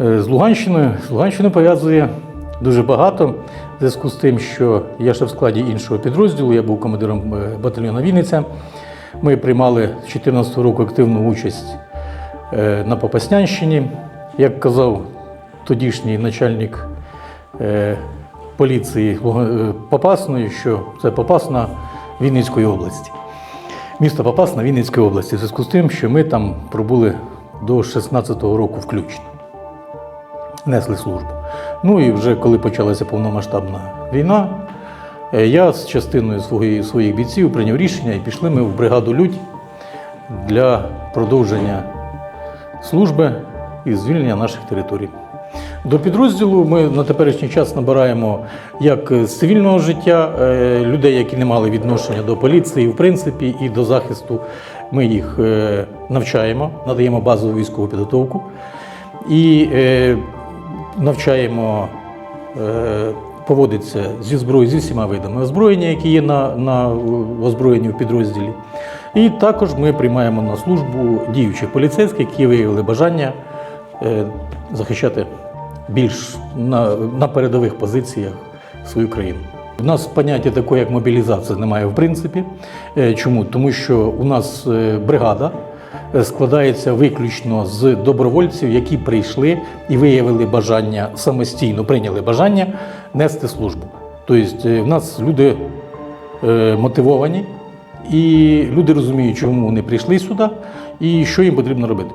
Е, З Луганщиною, з Луганщиною пов'язує дуже багато. В зв'язку з тим, що я ще в складі іншого підрозділу, я був командиром е, батальйону Вінниця. Ми приймали з 2014 року активну участь е, на Попаснянщині. Як казав тодішній начальник поліції Попасної, що це Попасна Вінницької області. Місто Попасна Вінницької області. В зв'язку з тим, що ми там пробули до 16-го року включно несли службу. Ну і вже коли почалася повномасштабна війна, е, я з частиною своєї, своїх бійців прийняв рішення і пішли ми в бригаду Людь для продовження служби і звільнення наших територій. До підрозділу ми на теперішній час набираємо як з цивільного життя е, людей, які не мали відношення до поліції, в принципі, і до захисту. Ми їх е, навчаємо, надаємо базову військову підготовку і навчаємо е, поводитися зі зброєю, зі всіма видами озброєння, які є на, на озброєнні в підрозділі. І також ми приймаємо на службу діючих поліцейських, які виявили бажання е, захищати більш на, на передових позиціях свою країну. У нас поняття такого, як мобілізація, немає в принципі. Е, Чому? Тому що у нас бригада складається виключно з добровольців, які прийшли і виявили бажання самостійно, прийняли бажання нести службу. Тобто е, в нас люди е, мотивовані, і люди розуміють, чому вони прийшли сюди і що їм потрібно робити.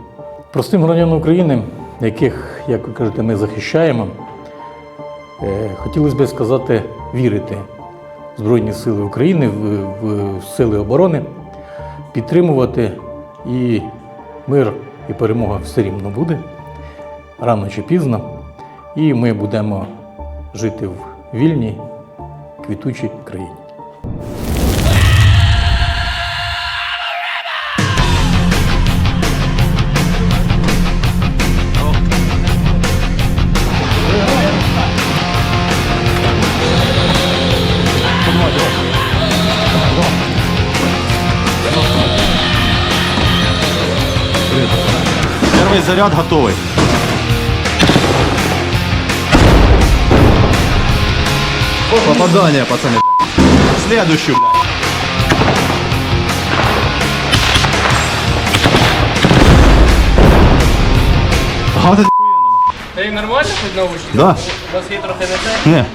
Простим громадянам України, яких, як ви кажете, ми захищаємо, е, хотілося б сказати, вірити Збройні Сили України, в, в сили оборони, підтримувати і мир і перемога все рівно буде рано чи пізно. І ми будемо жити в вільній, квітучій країні. Полный заряд готовый. Попадание, пацаны. Следующую, блядь. Гата Ты нормально під наушники? Да. У нас є трохи не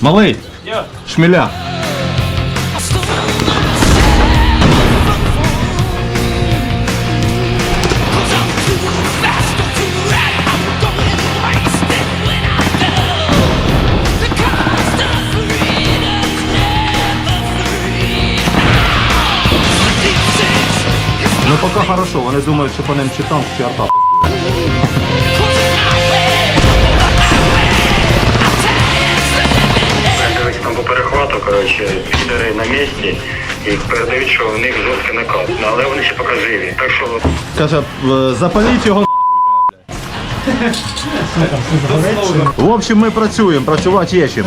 Малый. Ні. Шмеля. Пока хорошо, вони думають, що по ним чи танк, чи арта. Дивиться там по перехвату, коротше, підери на місці і передають, що в них жорсткий накат. Ну, Але вони ще поки живі. Так що Каже, е, запаліть його нахуй, бля. В общем, ми працюємо, працювати є чим.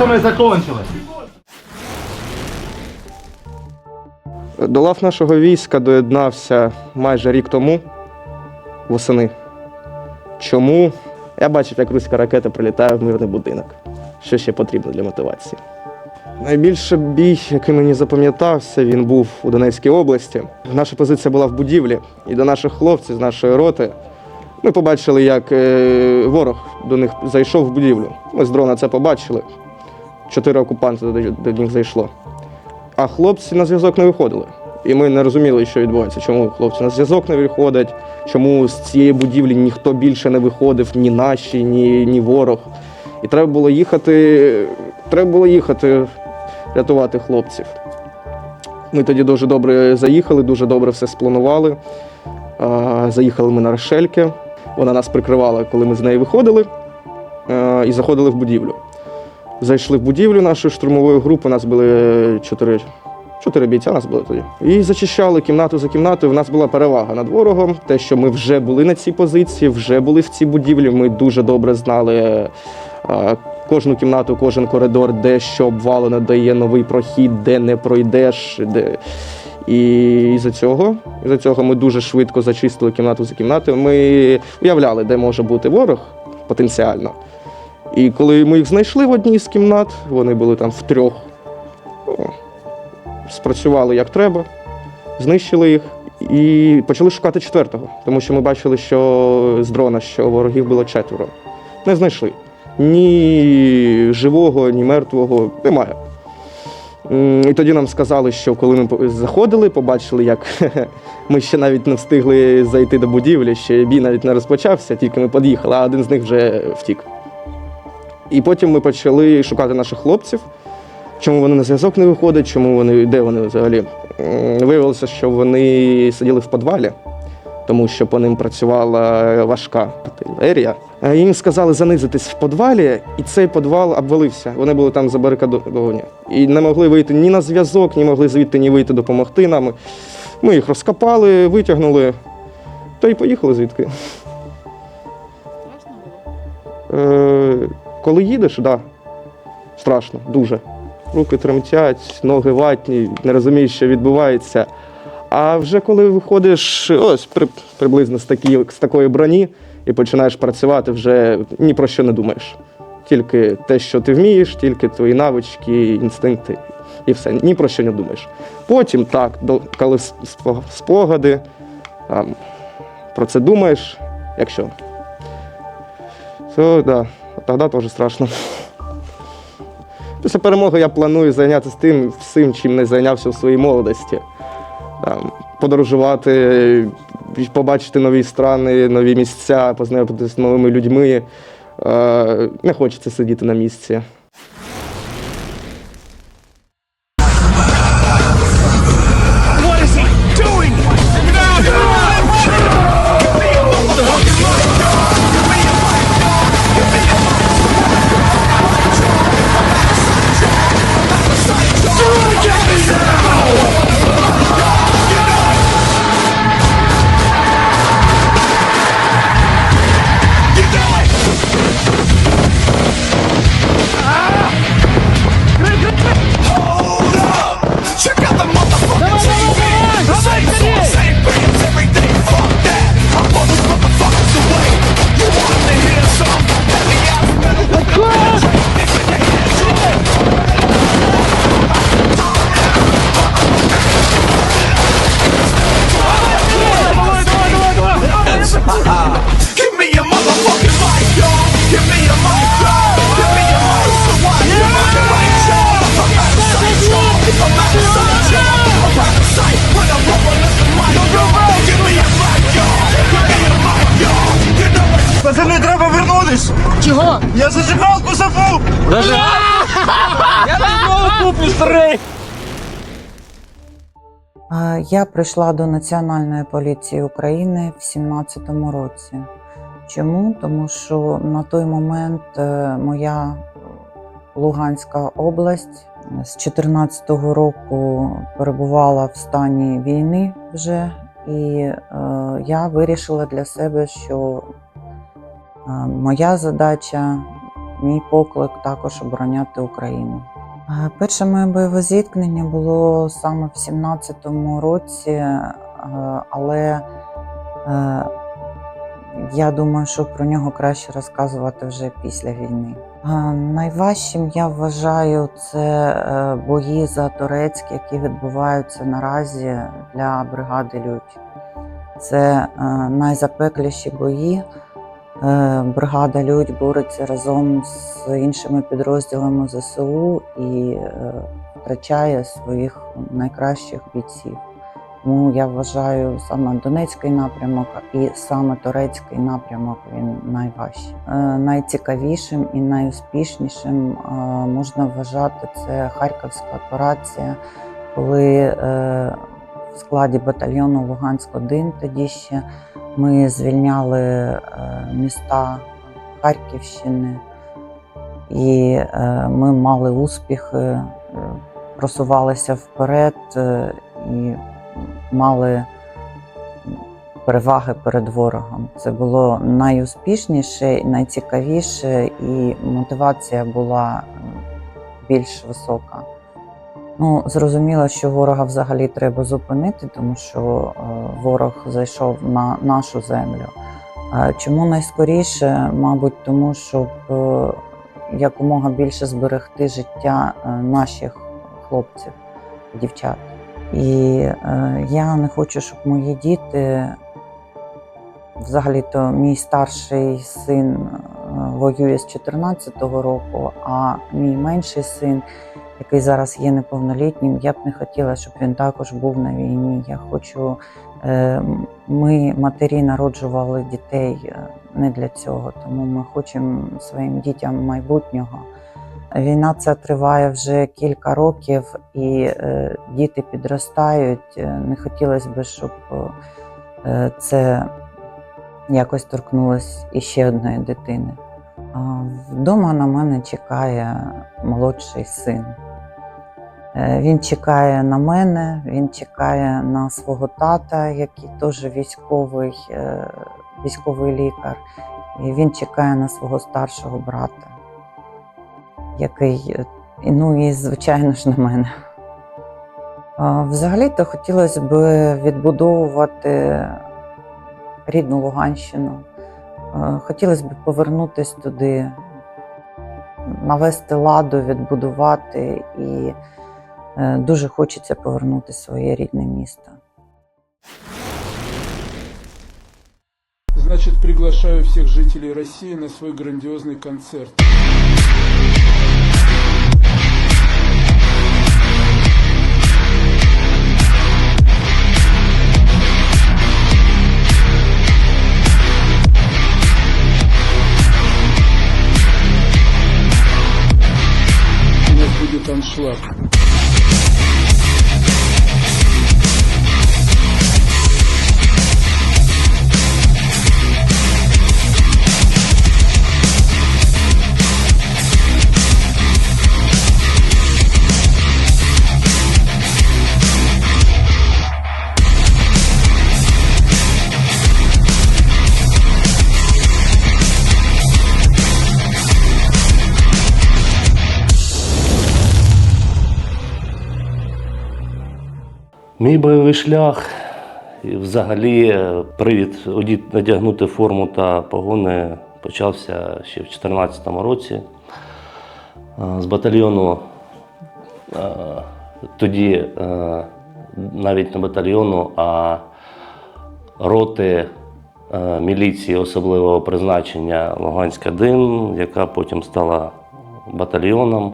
Що ми закончили? До лав нашого війська доєднався майже рік тому восени. Чому? Я бачив, як руська ракета прилітає в мирний будинок. Що ще потрібно для мотивації? Найбільший бій, який мені запам'ятався, він був у Донецькій області. Наша позиція була в будівлі, і до наших хлопців з нашої роти ми побачили, як е, ворог до них зайшов в будівлю. Ми з дрона це побачили. Чотири окупанти до, них зайшло. А хлопці на зв'язок не виходили. І ми не розуміли, що відбувається, чому хлопці на зв'язок не виходять, чому з цієї будівлі ніхто більше не виходив, ні наші, ні, ні ворог. І треба було їхати, треба було їхати рятувати хлопців. Ми тоді дуже добре заїхали, дуже добре все спланували. Заїхали ми на Рошельки. Вона нас прикривала, коли ми з неї виходили. і заходили в будівлю. Зайшли в будівлю нашої штурмової групи, у нас були чотири, чотири бійця, нас було тоді. І зачищали кімнату за кімнатою. У нас була перевага над ворогом. Те, що ми вже були на цій позиції, вже були в цій будівлі. Ми дуже добре знали е, кожну кімнату, кожен коридор, де що обвалено, де є новий прохід, де не пройдеш. Де... І за цього, за цього ми дуже швидко зачистили кімнату за кімнатою. Ми уявляли, де може бути ворог потенціально. І коли ми їх знайшли в одній з кімнат, вони були там втрьох, о, спрацювали як треба, знищили їх і почали шукати четвертого, тому що ми бачили, що з дрона, що ворогів було четверо. Не знайшли. Ні живого, ні мертвого немає. І тоді нам сказали, що коли ми заходили, побачили, як ми ще навіть не встигли зайти до будівлі, ще бій навіть не розпочався, тільки ми під'їхали, а один з них вже втік. І потім ми почали шукати наших хлопців, чому вони на зв'язок не виходять, чому вони, де вони взагалі. Виявилося, що вони сиділи в підвалі, тому що по ним працювала важка артилерія. Е, Їм сказали занизитись в підвалі, і цей підвал обвалився. Вони були там забарикадовані. І не могли вийти ні на зв'язок, ні могли звідти ні вийти допомогти нам. Ми їх розкопали, витягнули, та й поїхали звідки. Е, коли їдеш, так. Да. Страшно, дуже. Руки тремтять, ноги ватні, не розумієш, що відбувається. А вже коли виходиш ось при, приблизно з, такі, з такої броні і починаєш працювати, вже ні про що не думаєш. Тільки те, що ти вмієш, тільки твої навички, інстинкти і все. Ні про що не думаєш. Потім так, коли спогади, там, про це думаєш, якщо. То да, тоді теж страшно. Після перемоги я планую зайнятися тим всім, чим не зайнявся в своїй молодості. Там, подорожувати, побачити нові страни, нові місця, познайомитися з новими людьми. Е, Не хочеться сидіти на місці. Я зажигалку забув! Е, Я прийшла до Національної поліції України в 17-му році. Чому? Тому що на той момент е, моя Луганська область з 14-го року перебувала в стані війни вже, і е, я вирішила для себе, що моя задача, мій поклик також обороняти Україну. Перше моє бойове зіткнення було саме в 17-му році, але е, я думаю, що про нього краще розказувати вже після війни. Найважчим я вважаю це е, бої за Торецьк, які відбуваються наразі для бригади Людь. Це е, найзапекліші бої. Е, Бригада Людь бореться разом з іншими підрозділами ЗСУ і е, втрачає своїх найкращих бійців. Тому я вважаю саме Донецький напрямок і саме Турецький напрямок він найважчий. Е, Найцікавішим і найуспішнішим можна вважати це Харківська операція, коли в складі батальйону Луганськ-1 тоді ще ми звільняли е, міста Харківщини, і е, ми мали успіхи, е, просувалися вперед і мали переваги перед ворогом. Це було найуспішніше, і найцікавіше, і мотивація була більш висока. Ну, зрозуміло, що ворога взагалі треба зупинити, тому що е, ворог зайшов на нашу землю. Е, Чому найскоріше? Мабуть, тому щоб е, якомога більше зберегти життя наших хлопців, дівчат. І я не хочу, щоб мої діти, взагалі-то мій старший син воює з 14-го року, а мій менший син, який зараз є неповнолітнім, я б не хотіла, щоб він також був на війні. Я хочу, е, ми, матері, народжували дітей е, не для цього, тому ми хочемо своїм дітям майбутнього. Війна ця триває вже кілька років, і е, діти підростають. Не хотілося б, щоб це якось торкнулося іще одної дитини. Вдома на мене чекає молодший син. Е, Він чекає на мене, він чекає на свого тата, який теж військовий, е, військовий лікар, і він чекає на свого старшого брата який, е, ну і звичайно ж на мене. Взагалі-то хотілося б відбудовувати рідну Луганщину. Хотілося б повернутися туди, навести ладу, відбудувати, і дуже хочеться повернути своє рідне місто. Значит, приглашаю всех жителей России на свой грандиозный концерт. У нас будет аншлаг. Мій бойовий шлях і взагалі е, привід одіт- надягнути форму та погони почався ще в 2014 році. Е, З батальйону е, тоді навіть не батальйону, а роти міліції особливого призначення Луганська ДИН, яка потім стала батальйоном.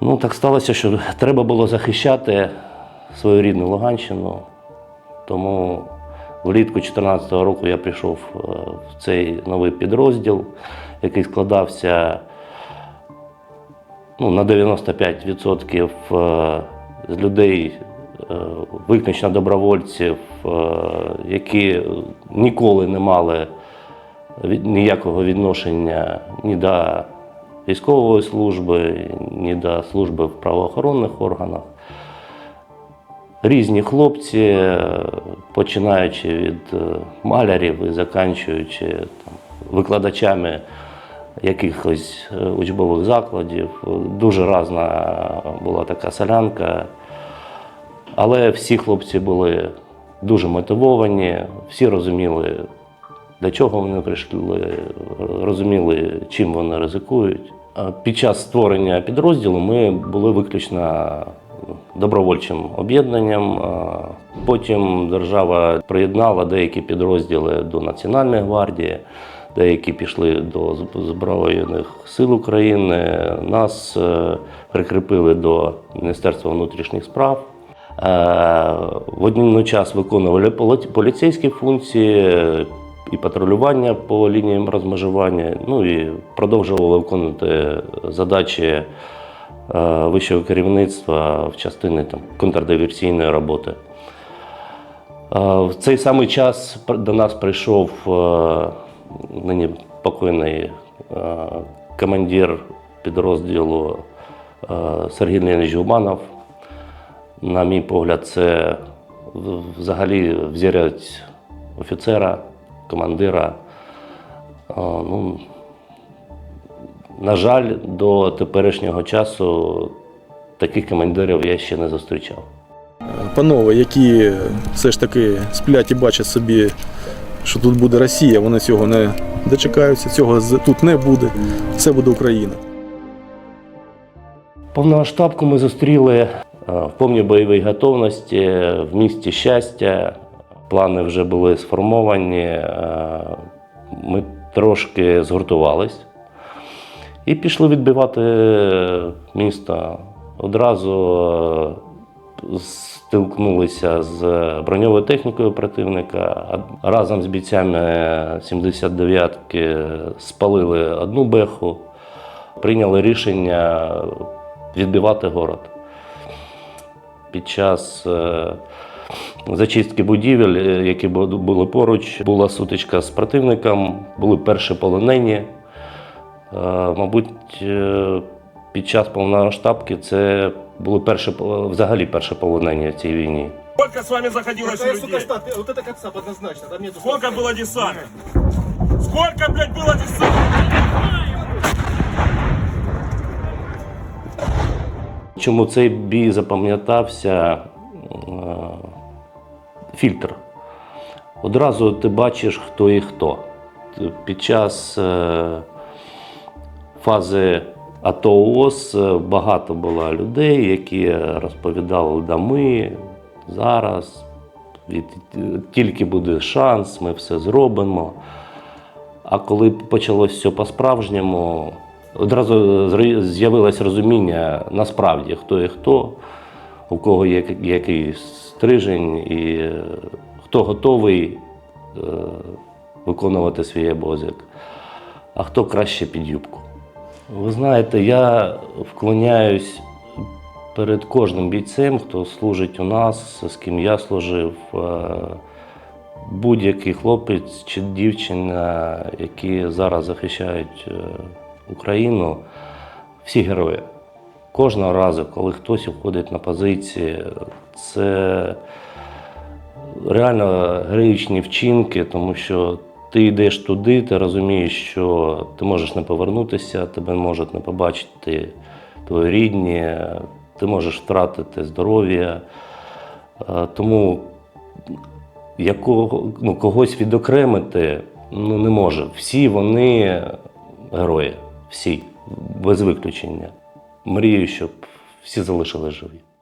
Ну, так сталося, що треба було захищати свою рідну Луганщину. Тому влітку 2014 року я прийшов е, в цей новий підрозділ, який складався ну, на 95% е, з людей, е, виключно добровольців, які ніколи не мали ніякого відношення ні до військової служби, ні до служби в правоохоронних органах. Різні хлопці, е, починаючи від е, малярів і заканчуючи там, викладачами якихось е, учбових закладів. Дуже різна була така солянка. Але всі хлопці були дуже мотивовані, всі розуміли, для чого вони прийшли, розуміли, чим вони ризикують. Під час створення підрозділу ми були виключно добровольчим об'єднанням. Потім держава приєднала деякі підрозділи до Національної гвардії, деякі пішли до Збройних сил України. Нас е, прикріпили до Міністерства внутрішніх справ. Е, В один час виконували поліцейські функції і патрулювання по лініям розмежування, ну і продовжували виконувати задачі вищого керівництва в частині там, контрдиверсійної роботи. Е, В цей самий час до нас прийшов е, нині покойний е, командир підрозділу е, Сергій Леонідович Губанов. На мій погляд, це взагалі взірець офіцера, командира. Е, Ну, на жаль, до теперішнього часу таких командирів я ще не зустрічав. панове, які все ж таки сплять і бачать собі, що тут буде Росія, вони цього не дочекаються, цього тут не буде. Це буде Україна. Повномасштабку ми зустріли е, в повній бойовій готовності в місті щастя. Плани вже були сформовані. е, Ми трошки згуртувались і пішли відбивати місто. Одразу е, стикнулися з броньовою технікою противника. Разом з бійцями 79-ки спалили одну беху прийняли рішення відбивати город. Під час е, зачистки будівель, е, які були поруч, була сутичка з противником, були перші полонені. Е, Мабуть, е, під час повномасштабки це були перші, пол- взагалі перші полонені в цій війні. Сколько с вами заходилось людей? вот это как САП однозначно, там нету Сколько было десантов? Сколько, блядь, было десантов? Чому цей бій запам'ятався? Е, Фільтр. Одразу ти бачиш, хто і хто. Т- Під час е, фази АТО ООС е, багато було людей, які розповідали, да ми зараз, тільки буде шанс, ми все зробимо. А коли почалось все по-справжньому, одразу з'явилось розуміння насправді, хто і хто, у кого є який стрижень, і е, хто готовий е, виконувати свій обов'язок, а хто краще під юбку. Ви знаєте, я вклоняюсь перед кожним бійцем, хто служить у нас, з ким я служив. Е, будь-який хлопець чи дівчина, які зараз захищають е, Україну, всі герої. Кожного разу, коли хтось входить на позиції, це реально героїчні вчинки, тому що ти йдеш туди, ти розумієш, що ти можеш не повернутися, тебе можуть не побачити твої рідні, ти можеш втратити здоров'я. Е, Тому якого, ну, когось відокремити ну, не може. Всі вони герої. Всі, без виключення. Мрію, щоб всі залишились живі.